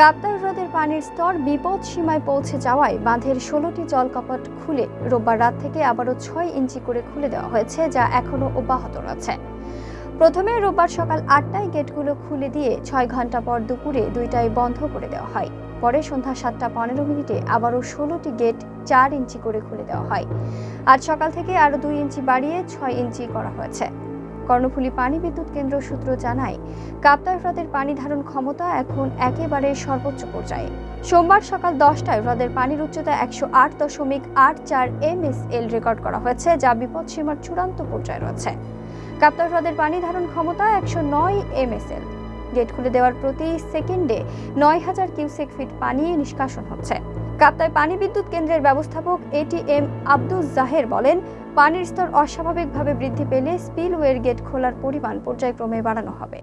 কাপ্তাই হ্রদের পানির স্তর বিপদ সীমায় পৌঁছে যাওয়ায় বাঁধের ষোলোটি জলকপাট খুলে রোববার রাত থেকে আবারও ছয় ইঞ্চি করে খুলে দেওয়া হয়েছে, যা এখনও অব্যাহত রয়েছে। প্রথমে রোববার সকাল আটটায় গেটগুলো খুলে দিয়ে ছয় ঘণ্টা পর দুপুরে দুইটায় বন্ধ করে দেওয়া হয়। পরে সন্ধ্যা সাতটা পনেরো মিনিটে আবারও ষোলোটি গেট চার ইঞ্চি করে খুলে দেওয়া হয়। আজ সকাল থেকে আরও দুই ইঞ্চি বাড়িয়ে ছয় ইঞ্চি করা হয়েছে। কর্ণফুলী পানি বিদ্যুৎ কেন্দ্র সূত্র জানায়, কাপ্তাই হ্রদের পানি ধারণ ক্ষমতা এখন একেবারে সর্বোচ্চ পর্যায়ে। সোমবার সকাল দশটায় হ্রদের পানির উচ্চতা একশো আট দশমিক আট চার এমএসএল রেকর্ড করা হয়েছে, যা বিপদসীমার চূড়ান্ত পর্যায়ে রয়েছে। কাপ্তাই হ্রদের পানি ধারণ ক্ষমতা একশো নয় এমএসএল। গেট খুলে দেওয়ার প্রতি সেকেন্ডে নয় হাজার কিউসেক ফিট পানি নিষ্কাশন হচ্ছে। কাপ্তাই পানি বিদ্যুৎ কেন্দ্রের ব্যবস্থাপক এটিএম আব্দুল জাহের বলেন, পানির স্তর অস্বাভাবিকভাবে বৃদ্ধি পেলে স্পিলওয়ের গেট খোলার পরিমাণ পর্যায়ক্রমে বাড়ানো হবে।